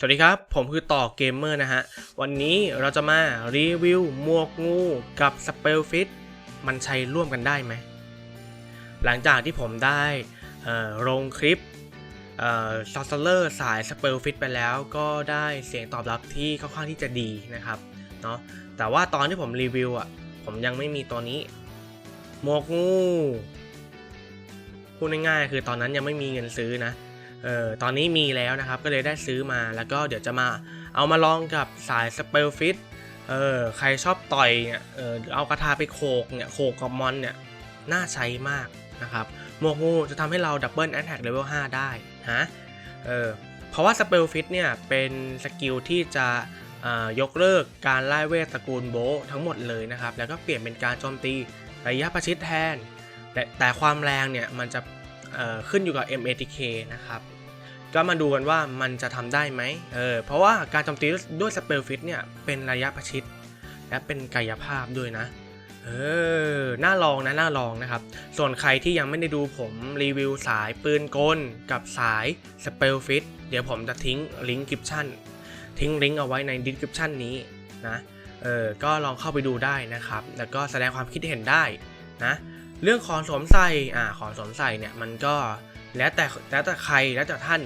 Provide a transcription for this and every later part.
สวัสดีครับ ผมคือต่อเกมเมอร์นะฮะ วันนี้เราจะมารีวิวหมวกงูกับสเปลฟิตมันใช้ร่วมกันได้ไหม หลังจากที่ผมได้ลงคลิปซอสเลอร์สายสเปลฟิตไปแล้ว ก็ได้เสียงตอบรับที่ค่อนข้างที่จะดีนะครับเนาะแต่ว่าตอนที่ผมรีวิวอะ ผมยังไม่มีตัวนี้หมวกงูพูดง่ายๆคือตอนนั้นยังไม่มีเงินซื้อนะ เออตอนนี้มีแล้วนะครับก็เลยได้ซื้อมาแล้วก็เดี๋ยวจะมาเอามาลองกับสายสเปลฟิตเออใครชอบต่อยเนี่ยเออเอากระทาไปโขกเนี่ยโขกกับมอนเนี่ยน่าใช้มากนะครับหมวกงูจะทำให้เราดับเบิลแอ t แทกเลเวล5ได้ฮะเออเพราะว่าสเปลฟิตเนี่ยเป็นสกิลที่จะยกเลิกการไล่เวทตระกูลโบทั้งหมดเลยนะครับ แล้วก็เปลี่ยนเป็นการโจมตีระยะประชิดแทน แต่แต่ความแรงเนี่ยมันจะ ขึ้นอยู่กับ MATK นะครับก็มาดูกันว่ามันจะทำได้ไหมเออเพราะว่าการโจมตีด้วยสเปลฟิตเนี่ยเป็นระยะประชิด และเป็นกายภาพด้วยนะ เออน่าลองนะน่าลองนะครับ ส่วนใครที่ยังไม่ได้ดูผมรีวิวสายปืนกล กับสายสเปลฟิตเดี๋ยวผมจะทิ้งลิงก์คลิปชั่นทิ้งลิงก์เอาไว้ในดีสคริปชันนี้นะ เออก็ลองเข้าไปดูได้นะครับ แล้วก็แสดงความคิดเห็นได้นะ เรื่องของสวมใส่อ่าของสวมใส่เนี่ยมันก็แล้วแต่แล้วแต่ใครแล้วแต่ท่าน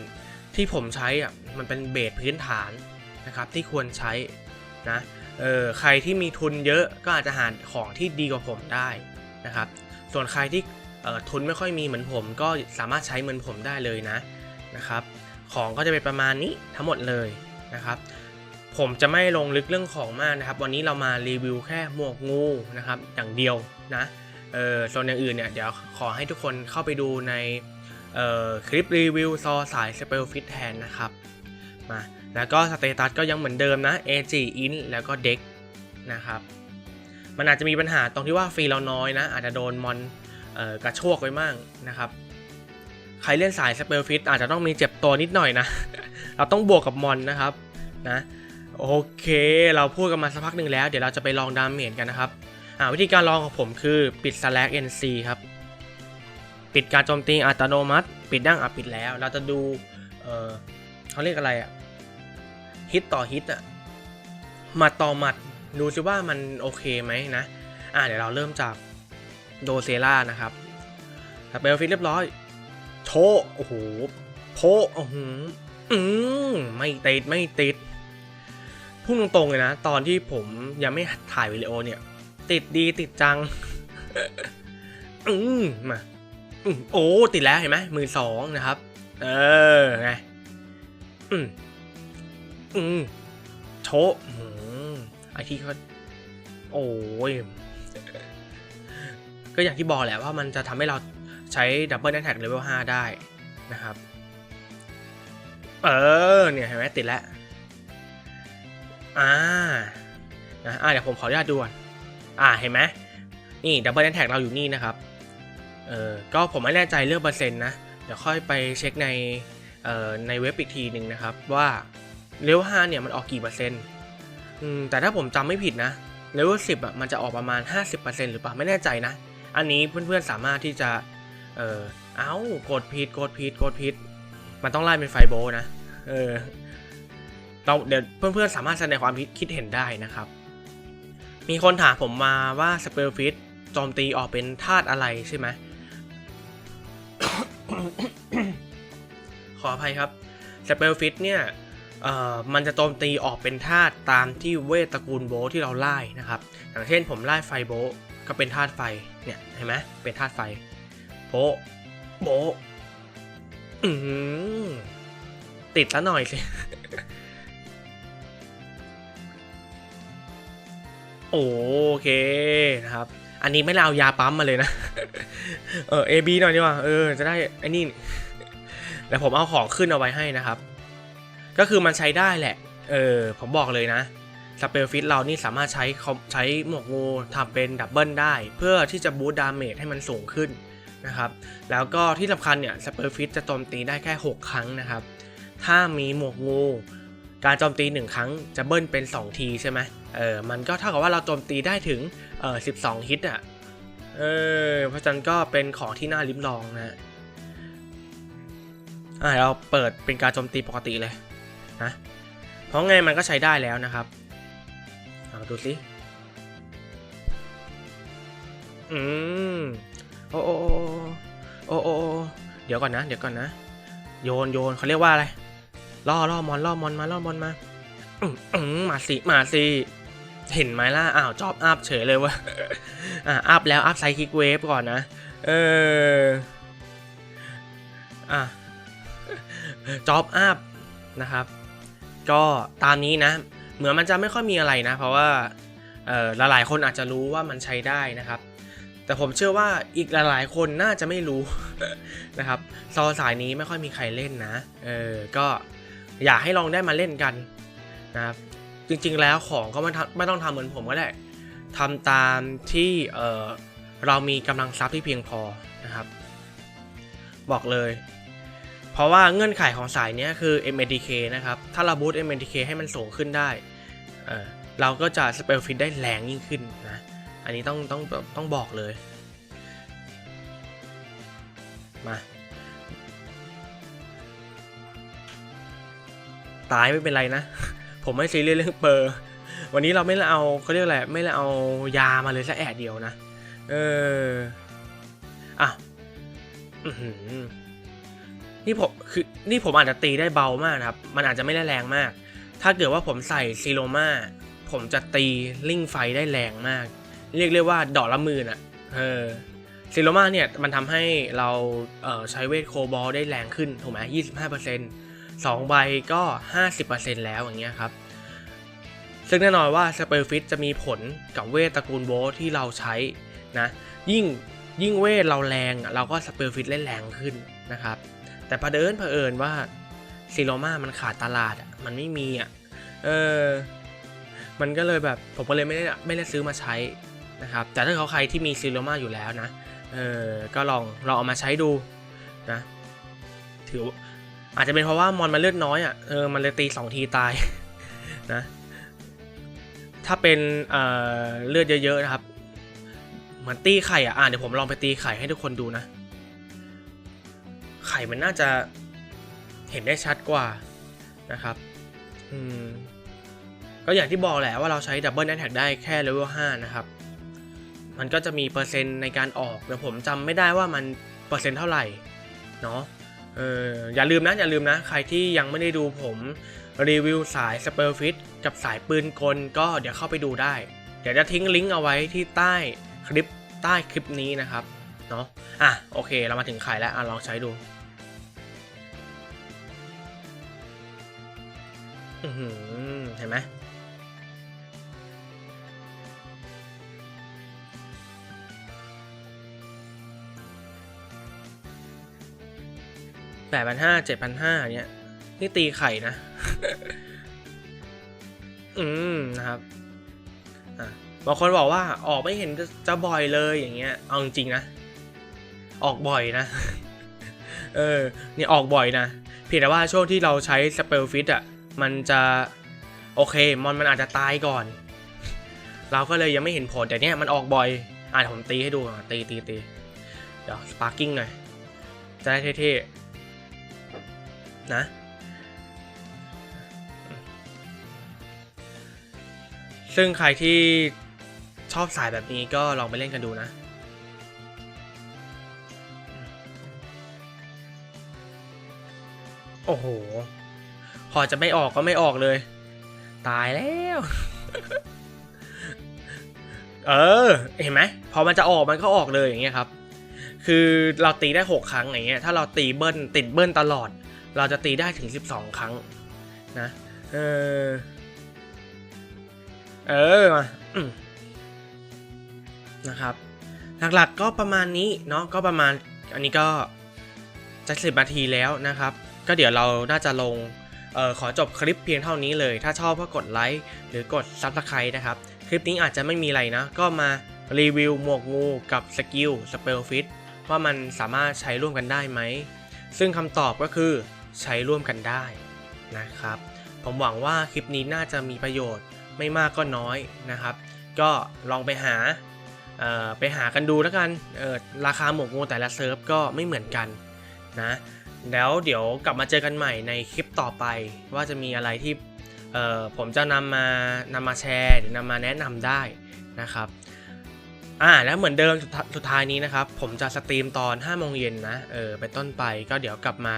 ที่ผมใช้อะมันเป็นเบสพื้นฐานนะครับที่ควรใช้นะเออใครที่มีทุนเยอะก็อาจจะหาของที่ดีกว่าผมได้นะครับ ส่วนใครที่เออทุนไม่ค่อยมีเหมือนผมก็สามารถใช้เหมือนผมได้เลยนะนะครับ ของก็จะเป็นประมาณนี้ทั้งหมดเลยนะครับ ผมจะไม่ลงลึกเรื่องของมากนะครับ วันนี้เรามารีวิวแค่หมวกงูนะครับ อย่างเดียวนะ เออส่วนอย่างอื่นเนี่ยเดี๋ยวขอให้ทุกคนเข้าไปดูในเอ่อคลิปรีวิวซอสาย Spell Fit แทนนะครับมาแล้วก็สเตตัสก็ยังเหมือนเดิมนะ AG in แล้วก็เด็กนะครับมันอาจจะมีปัญหาตรงที่ว่าฟรีเราน้อยนะ อาจจะโดนมอนเอ่อกระโชกไว้มั่งนะครับ ใครเล่นสาย Spell Fit อาจจะต้องมีเจ็บตัวนิดหน่อยนะ เราต้องบวกกับมอนนะครับนะโอเค เราพูดกันมาสักพักหนึ่งแล้ว เดี๋ยวเราจะไปลองดาเมจกันนะครับ วิธีการลองของผมคือปิด slash nc ครับ ปิดการโจมตีอัตโนมัติ ปิดดั้งอะปิดแล้ว เราจะดูเออเขาเรียกอะไรอะฮิตต่อฮิตอะมัดต่อมัด ดูซิว่ามันโอเคไหมนะ อ่าเดี๋ยวเราเริ่มจากโดเซล่านะครับสเปลฟิตเรียบร้อยโชว์โอ้โหโพโอ้โหอืมไม่ติดไม่ติดพูดตรงๆเลยนะ ตอนที่ผมยังไม่ถ่ายวิดีโอเนี่ย ติดดีติดจัง อืมมาอืมโอ้ ติดแล้วเห็นไหมมือสองนะครับ เออไง อืมอืมโชะอืมไอที่เขาโอ้ย ก็อย่างที่บอกแหละว่ามันจะทำให้เราใช้ดับเบิลแอนแท็กเลเวล5ได้นะครับ เออ เนี่ยเห็นไหมติดแล้ว อ่านะอ่าเดี๋ยวผมขออนุญาตดูก่อน อ่าเห็นไหมนี่ดับเบิลแอนแท็กเราอยู่นี่นะครับ เออก็ผมไม่แน่ใจเรื่องเปอร์เซ็นต์นะ เดี๋ยวค่อยไปเช็คในเอ่อในเว็บอีกทีหนึ่งนะครับ ว่าเลเวล5เนี่ยมันออกกี่เปอร์เซ็นต์อืมแต่ถ้าผมจำไม่ผิดนะเลเวล10อะมันจะออกประมาณ 50%หรือเปล่าไม่แน่ใจนะ อันนี้เพื่อนๆสามารถที่จะ เออเอ้ากดผิดกดผิดกดผิด มันต้องไล่เป็นไฟโบนะ เออเราเดี๋ยวเพื่อนๆสามารถแสดงความคิดเห็นได้นะครับ มีคนถามผมมาว่าสเปลฟิตโจมตีออกเป็นธาตุอะไรใช่ไหม ขออภัยครับสเปลฟิตเนี่ยเอ่อมันจะโจมตีออกเป็นธาตุตามที่เวทตระกูลโบที่เราไล่นะครับ อย่างเช่นผมไล่ไฟโบก็เป็นธาตุไฟ เนี่ยเห็นไหมเป็นธาตุไฟโบโบติดแล้วหน่อยสิ โอเคนะครับ อันนี้ไม่เอายาปั๊มมาเลยนะ เออ AB หน่อยดีกว่า เออ จะได้ไอ้นี่แล้วผมเอาของขึ้นเอาไว้ให้นะครับ ก็คือมันใช้ได้แหละ เออ ผมบอกเลยนะสเปลฟิตเรานี่สามารถใช้ใช้หมวกงูทำเป็นดับเบิลได้ เพื่อที่จะบูตดาเมจให้มันสูงขึ้นนะครับ แล้วก็ที่สำคัญเนี่ยสเปลฟิตจะโจมตีได้แค่ 6 ครั้งนะครับ ถ้ามีหมวกงู การโจมตี 1 ครั้งจะเบิ้ลเป็น 2 ทีใช่ไหม เออมันก็เท่ากับว่าเราโจมตีได้ถึงเออ12 ฮิตอะเออเพราะฉะนั้นก็เป็นของที่น่าลิ้มลองนะอ่าเราเปิดเป็นการโจมตีปกติเลยนะเพราะไงมันก็ใช้ได้แล้วนะครับเอาดูสิอืมโอ้โอ้โอ้โอ้เดี๋ยวก่อนนะ เดี๋ยวก่อนนะ โยนโยนเขาเรียกว่าอะไรล่อล่อมอนล่อมอนมาล่อมอนมาอืมอืมมาสิมาสิ เห็นไหมล่ะ อ้าวจอบอัพเฉยเลยเวะอะอัพแล้วอัพไซคิกเวฟก่อนนะ เออ อะจอบอัพนะครับ ก็ตามนี้นะ เหมือนมันจะไม่ค่อยมีอะไรนะ เพราะว่าเออหลายๆคนอาจจะรู้ว่ามันใช้ได้นะครับ แต่ผมเชื่อว่าอีกหลายๆคนน่าจะไม่รู้นะครับ ซอสายนี้ไม่ค่อยมีใครเล่นนะ เออ ก็อยากให้ลองได้มาเล่นกันนะครับ จริง ๆ แล้วของก็ไม่ไม่ต้องทำเหมือนผมก็ได้ทำตามที่เออเรามีกำลังทรัพย์ที่เพียงพอนะครับ บอกเลย เพราะว่าเงื่อนไขของสายนี้คือ MADK นะครับ ถ้าเราบูต MADK ให้มันสูงขึ้นได้เเราก็จะสเปลฟิตได้แรงยิ่งขึ้นนะ อันนี้ต้องต้องต้องบอกเลย มาตายไม่เป็นไรนะ ผมไม่ซีเรียสเรื่องเปอร์วันนี้เราไม่ได้เอาเขาเรียกอะไรไม่ได้เอายามาเลยสักแอะเดียวนะ เอออะนี่ผมคือนี่ผมอาจจะตีได้เบามากครับ มันอาจจะไม่ได้แรงมาก ถ้าเกิดว่าผมใส่ซีโรมาผมจะตีลิงไฟได้แรงมาก เรียกเรียกว่าดอกละหมื่นอะเออซีโรมาเนี่ยมันทำให้เราเใช้เวทโคบอลได้แรงขึ้นถูกไหมยี่สิบห้าเปอร์เซ็นต์ สองใบก็ห้าสิบเปอร์เซ็นต์แล้วอย่างเงี้ยครับ ซึ่งแน่นอนว่าสเปลฟิตจะมีผลกับเวทตระกูลโบทที่เราใช้นะยิ่งยิ่งเวทเราแรงเราก็สเปลฟิตเล่นแรงขึ้นนะครับ แต่ประเดินเผอิญว่าซีโรมามันขาดตลาดอะมันไม่มีอะเออมันก็เลยแบบผมก็เลยไม่ได้ไม่ได้ซื้อมาใช้นะครับ แต่ถ้าเขาใครที่มีซีโรมาอยู่แล้วนะเออก็ลองลองเอามาใช้ดูนะถือ อาจจะเป็นเพราะว่ามอนมันเลือดน้อยอะเออมันเลยตีสองทีตายนะถ้าเป็นเอ่อเลือดเยอะๆนะครับเหมือนตีไข่อะอะเดี๋ยวผมลองไปตีไข่ให้ทุกคนดูนะ ไข่มันน่าจะเห็นได้ชัดกว่านะครับอืมก็อย่างที่บอกแหละว่าเราใช้ดับเบิลแอ t แทกได้แค่เลเวล5นะครับ มันก็จะมีเปอร์เซ็นต์ในการออก แต่ผมจำไม่ได้ว่ามันเปอร์เซ็นต์เท่าไหร่ เนาะ เอออย่าลืมนะอย่าลืมนะ ใครที่ยังไม่ได้ดูผมรีวิวสายสเปลฟิตกับสายปืนกลก็เดี๋ยวเข้าไปดูได้ เดี๋ยวจะทิ้งลิงก์เอาไว้ที่ใต้คลิปใต้คลิปนี้นะครับเนาะอะโอเคเรามาถึงไข่แล้วอะลองใช้ดูอือเห็นไหม แปดพันห้าเจ็ดพันห้าเนี่ยนี่ตีไข่นะ อืมนะครับบางคนบอกว่าออกไม่เห็นจะบ่อยเลยอย่างเงี้ย เอาจริงนะ ออกบ่อยนะ เออ เนี่ยออกบ่อยนะ เพียงแต่ว่าช่วงที่เราใช้สเปลฟิตอะ มันจะ โอเค มอนมันอาจจะตายก่อน เราก็เลยยังไม่เห็นผลแต่เนี้ยมันออกบ่อย อะเดี๋ยวผมตีให้ดูตีตีตีเดี๋ยวสปาร์กิ้งหน่อย จะได้เท่ๆ นะซึ่งใครที่ชอบสายแบบนี้ก็ลองไปเล่นกันดูนะ โอ้โห พอจะไม่ออกก็ไม่ออกเลย ตายแล้ว เออ เห็นไหม พอมันจะออกมันก็ออกเลยอย่างเงี้ยครับ คือเราตีได้ 6 ครั้งอย่างเงี้ย ถ้าเราตีเบิ้ลติดเบิ้ลตลอด เราจะตีได้ถึง 12 ครั้งนะ เออ เออมาอมนะครับ หลักๆก็ประมาณนี้เนาะก็ประมาณอันนี้ก็จะสิบนาทีแล้วนะครับ ก็เดี๋ยวเราน่าจะลงเออขอจบคลิปเพียงเท่านี้เลย ถ้าชอบก็กดไลค์หรือกด Subscribe นะครับ คลิปนี้อาจจะไม่มีอะไรนะ ก็มารีวิวหมวกงูกับสกิลสเปลฟิตว่ามันสามารถใช้ร่วมกันได้ไหม ซึ่งคำตอบก็คือ ใช้ร่วมกันได้นะครับ ผมหวังว่าคลิปนี้น่าจะมีประโยชน์ไม่มากก็น้อยนะครับ ก็ลองไปหาไปหากันดูแล้วกันราคาหมวกงูแต่ละเซิร์ฟก็ไม่เหมือนกันนะแล้วเดี๋ยวกลับมาเจอกันใหม่ในคลิปต่อไป ว่าจะมีอะไรที่ผมจะนำมานำมาแชร์หรือนำมาแนะนำได้นะครับอ่าแล้วเหมือนเดิมสุดท้ายสุดท้ายนี้นะครับ ผมจะสตรีมตอน5โมงเย็นนะเออเป็นต้นไปก็เดี๋ยวกลับมา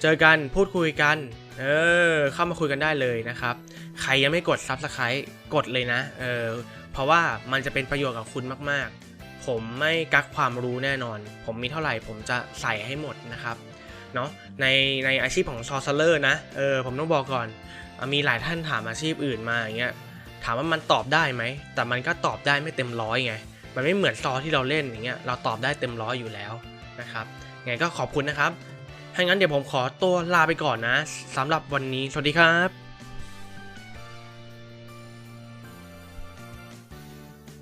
เจอกันพูดคุยกัน เออ เข้ามาคุยกันได้เลยนะครับ ใครยังไม่กด Subscribe กดเลยนะ เออ เพราะว่ามันจะเป็นประโยชน์กับคุณมาก ๆ ผมไม่กักความรู้แน่นอน ผมมีเท่าไหร่ผมจะใส่ให้หมดนะครับเนาะในในอาชีพของซอ r เลอร์นะ เออ ผมต้องบอกก่อน มีหลายท่านถามอาชีพอื่นมาอย่างเงี้ย ถามว่ามันตอบได้ไหม แต่มันก็ตอบได้ไม่เต็มร้อยไง มันไม่เหมือนซอที่เราเล่นอย่างเงี้ย เราตอบได้เต็มร้อยอยู่แล้วนะครับ ไงก็ขอบคุณนะครับ ถ้างั้นเดี๋ยวผมขอตัวลาไปก่อนนะสำหรับวันนี้ สวัสดีครับ